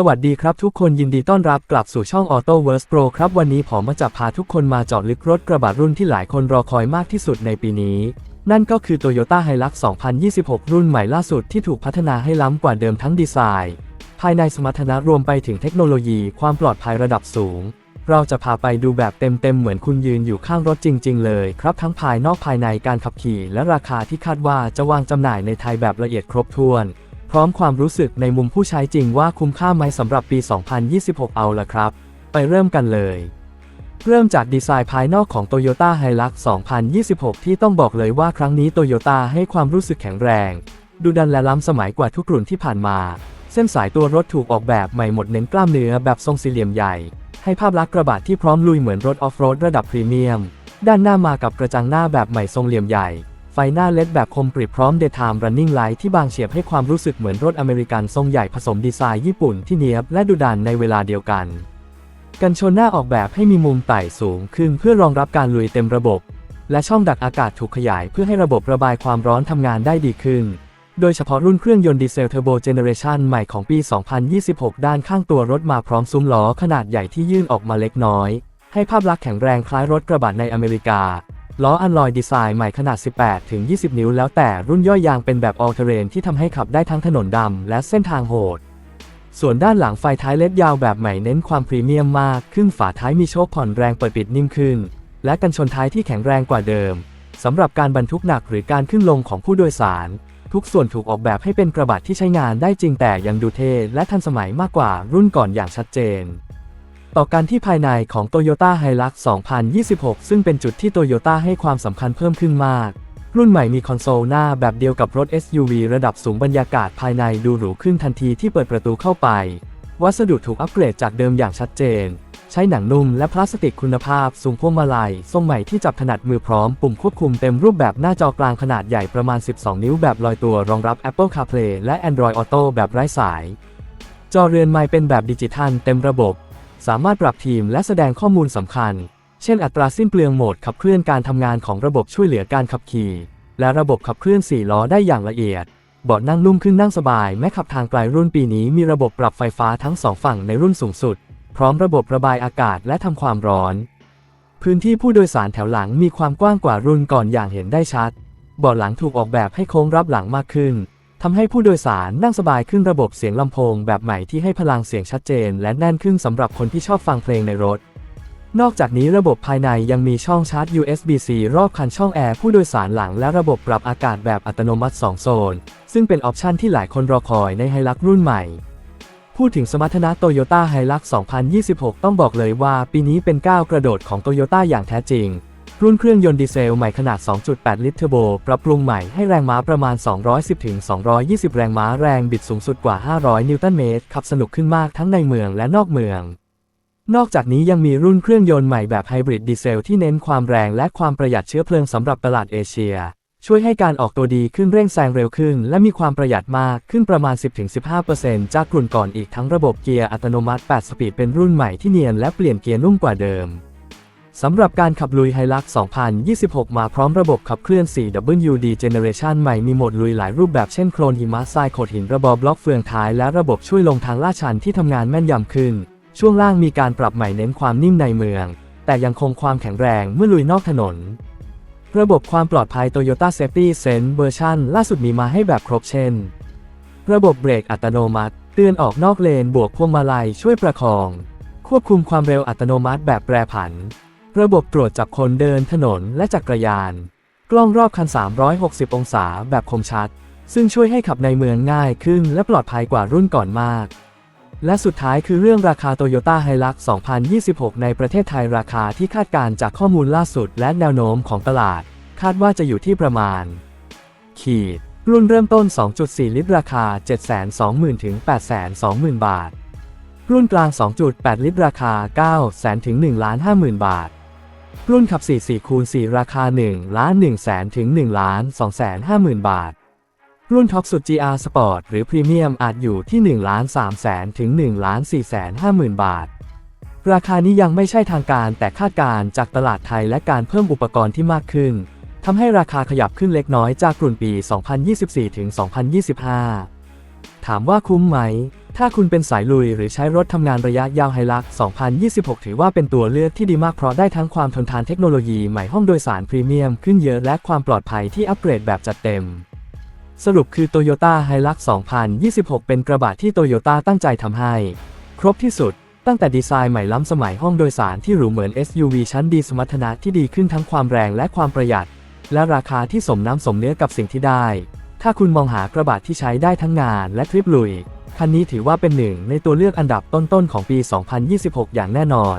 สวัสดีครับทุกคนยินดีต้อนรับกลับสู่ช่อง Auto w o r s Pro ครับ วันนี้ผมมาจะพาทุกคนมาเจาะลึกรถกระบะรุ่นที่หลายคนรอคอยมากที่สุดในปีนี้ นั่นก็คือ Toyota Hilux 2026 รุ่นใหม่ล่าสุดที่ถูกพัฒนาให้ล้ำกว่าเดิมทั้งดีไซน์ ภายในสมรรถนะรวมไปถึงเทคโนโลยีความปลอดภัยระดับสูง เราจะพาไปดูแบบเต็มๆเหมือนคุณยืนอยู่ข้างรถจริง ๆ เลยครับทั้งภายนอกภายในการขับขี่ และราคาที่คาดว่าจะวางจำหน่ายในไทยแบบละเอียดครบถ้วน พร้อมความรู้สึกในมุมผู้ใช้จริงว่าคุ้มค่าไหมสำหรับปี 2026 เอาละครับ ไปเริ่มกันเลย เริ่มจากดีไซน์ภายนอกของ Toyota Hilux 2026 ที่ต้องบอกเลยว่าครั้งนี้ Toyota ให้ความรู้สึกแข็งแรง ดูดันและล้ำสมัยกว่าทุกรุ่นที่ผ่านมา เส้นสายตัวรถถูกออกแบบใหม่หมดเน้นกล้ามเนื้อแบบทรงสี่เหลี่ยมใหญ่ ให้ภาพลักษณ์กระบะที่พร้อมลุยเหมือนรถออฟโรดระดับพรีเมียม ด้านหน้ามากับกระจังหน้าแบบใหม่ทรงเหลี่ยมใหญ่ ฟหน้าเลดแบบคมกริบพร้อม Daytime Running Light ที่บางเฉียบให้ความรู้สึกเหมือนรถอเมริกันทรงใหญ่ผสมดีไซน์ญี่ปุ่นที่เนียบและดุดันในเวลาเดียวกัน กันชนหน้าออกแบบให้มีมุมไต่สูงขึ้นเพื่อรองรับการลุยเต็มระบบ และช่องดักอากาศถูกขยายเพื่อให้ระบบระบายความร้อนทำงานได้ดีขึ้น โดยเฉพาะรุ่นเครื่องยนต์ดีเซลเทอร์โบเจเนเรชันใหม่ของปี 2026 ด้านข้างตัวรถมาพร้อมซุ้มล้อขนาดใหญ่ที่ยื่นออกมาเล็กน้อย ให้ภาพลักษณ์แข็งแรงคล้ายรถกระบะในอเมริกา ล้ออันลอยดีไซน์ใหม่ขนาด 18 ถึง 20 นิ้วแล้วแต่รุ่นย่อยยางเป็นแบบ all terrain ที่ทำให้ขับได้ทั้งถนนดำและเส้นทางโหด ส่วนด้านหลังไฟท้ายเล็ดยาวแบบใหม่เน้นความพรีเมียมมากครึ่งฝาท้ายมีโชคผ่อนแรงเปิดปิดนิ่มขึ้น และกันชนท้ายที่แข็งแรงกว่าเดิมสำหรับการบรรทุกหนักหรือการขึ้นลงของผู้โดยสาร ทุกส่วนถูกออกแบบให้เป็นกระบะที่ใช้งานได้จริงแต่ยังดูเท่และทันสมัยมากกว่ารุ่นก่อนอย่างชัดเจน ต่อการที่ภายในของ Toyota Hilux 2026 ซึ่งเป็นจุดที่ Toyota ให้ความสำคัญเพิ่มขึ้นมาก รุ่นใหม่มีคอนโซลหน้าแบบเดียวกับรถ SUV ระดับสูงบรรยากาศภายในดูหรูขึ้นทันทีที่เปิดประตูเข้าไป วัสดุถูกอัปเกรดจากเดิมอย่างชัดเจน ใช้หนังนุ่มและพลาสติกคุณภาพสูงพวงมาลัยทรงใหม่ที่จับถนัดมือพร้อมปุ่มควบคุมเต็มรูปแบบหน้าจอกลางขนาดใหญ่ประมาณ 12 นิ้วแบบลอยตัวรองรับ Apple CarPlay และ Android Auto แบบไร้สาย จอเรือนไม้เป็นแบบดิจิทัลเต็มระบบ สามารถปรับทีมและแสดงข้อมูลสำคัญ เช่น อัตราสิ้นเปลืองโหมดขับเคลื่อนการทำงานของระบบช่วยเหลือการขับขี่ และระบบขับเคลื่อน 4 ล้อได้อย่างละเอียดเบาะนั่งนุ่มขึ้นนั่งสบาย แม้ขับทางไกลรุ่นปีนี้มีระบบปรับไฟฟ้าทั้งสองฝั่งในรุ่นสูงสุด พร้อมระบบระบายอากาศและทำความร้อน พื้นที่ผู้โดยสารแถวหลังมีความกว้างกว่ารุ่นก่อนอย่างเห็นได้ชัด เบาะหลังถูกออกแบบให้โค้งรับหลังมากขึ้น ทำให้ผู้โดยสารนั่งสบายขึ้นระบบเสียงลำโพงแบบใหม่ที่ให้พลังเสียงชัดเจน และแน่นขึ้นสำหรับคนที่ชอบฟังเพลงในรถ นอกจากนี้ระบบภายในยังมีช่องชาร์จ USB-C รอบคันช่องแอร์ผู้โดยสารหลังและระบบปรับอากาศแบบอัตโนมัติ 2 โซน ซึ่งเป็นออปชันที่หลายคนรอคอยในไฮลักรุ่นใหม่ พูดถึงสมรรถนะโตโยต้าไฮลัก2026 ต้องบอกเลยว่าปีนี้เป็นก้าวกระโดดของโตโยต้าอย่างแท้จริง รุ่นเครื่องยนต์ดีเซลใหม่ขนาด 2.8 ลิตรเทอร์โบ ปรับปรุงใหม่ให้แรงม้าประมาณ 210-220 แรงม้าแรงบิดสูงสุดกว่า 500 นิวตันเมตร ขับสนุกขึ้นมากทั้งในเมืองและนอกเมือง นอกจากนี้ยังมีรุ่นเครื่องยนต์ใหม่แบบไฮบริดดีเซลที่เน้นความแรงและความประหยัดเชื้อเพลิงสำหรับตลาดเอเชีย ช่วยให้การออกตัวดีขึ้นเร่งแซงเร็วขึ้น และมีความประหยัดมากขึ้นประมาณ 10-15%จากรุ่นก่อนอีกทั้งระบบเกียร์อัตโนมัติ 8 สปีดเป็นรุ่นใหม่ที่เนียนและเปลี่ยนเกียร์นุ่มกว่าเดิม สำหรับการขับลุยไฮลัก2026 มาพร้อมระบบขับเคลื่อน 4WD Generation ใหม่มีโหมดลุยหลายรูปแบบเช่นโคลนหิมะทรายโขดหินระบอบล็อกเฟืองท้ายและระบบช่วยลงทางลาดชันที่ทำงานแม่นยำขึ้น ช่วงล่างมีการปรับใหม่เน้นความนิ่มในเมือง แต่ยังคงความแข็งแรงเมื่อลุยนอกถนน ระบบความปลอดภัย Toyota Safety Sense เวอร์ชันล่าสุดมีมาให้แบบครบเช่น ระบบเบรกอัตโนมัติ เตือนออกนอกเลนบวกพวงมาลัยช่วยประคอง ควบคุมความเร็วอัตโนมัติแบบแปรผัน ระบบตรวจจับคนเดินถนนและจักรยาน กล้องรอบคัน 360 องศาแบบคมชัด ซึ่งช่วยให้ขับในเมืองง่ายขึ้นและปลอดภัยกว่ารุ่นก่อนมาก และสุดท้ายคือเรื่องราคา Toyota Hilux 2026 ในประเทศไทยราคาที่คาดการณ์จากข้อมูลล่าสุดและแนวโน้มของตลาด คาดว่าจะอยู่ที่ประมาณ ขีด รุ่นเริ่มต้น 2.4 ลิตรราคา 720,000ถึง820,000 บาท รุ่นกลาง 2.8 ลิตรราคา 900,000ถึง1,50,000 บาท รุ่นขับ 4 4 คูณ 4 ราคา 1 ล้าน1แสนถึง 1 ล้าน2แสน50,000 บาท รุ่นท็อปสุด GR Sport หรือพรีเมียมอาจอยู่ที่ 1 ล้าน3แสนถึง 1 ล้าน4แสน50,000 บาท ราคานี้ยังไม่ใช่ทางการแต่คาดการณ์จากตลาดไทยและการเพิ่มอุปกรณ์ที่มากขึ้นทำให้ราคาขยับขึ้นเล็กน้อยจากกลุ่นปี 2024 ถึง 2025 ถามว่าคุ้มไหม ถ้าคุณเป็นสายลุยหรือใช้รถทำงานระยะยาวไฮลัก2026 ถือว่าเป็นตัวเลือกที่ดีมากเพราะได้ทั้งความทนทานเทคโนโลยีใหม่ห้องโดยสารพรีเมียมขึ้นเยอะและความปลอดภัยที่อัปเกรดแบบจัดเต็ม สรุปคือ Toyota Hilux 2026 เป็นกระบะที่ Toyota ตั้งใจทำให้ ครบที่สุด ตั้งแต่ดีไซน์ใหม่ล้ำสมัยห้องโดยสารที่หรูเหมือน SUV ชั้นดีสมรรถนะที่ดีขึ้นทั้งความแรงและความประหยัด และราคาที่สมน้ำสมเนื้อกับสิ่งที่ได้ ถ้าคุณมองหากระบะที่ใช้ได้ทั้งงานและทริปลุย คันนี้ถือว่าเป็นหนึ่งในตัวเลือกอันดับต้นๆของปี 2026 อย่างแน่นอน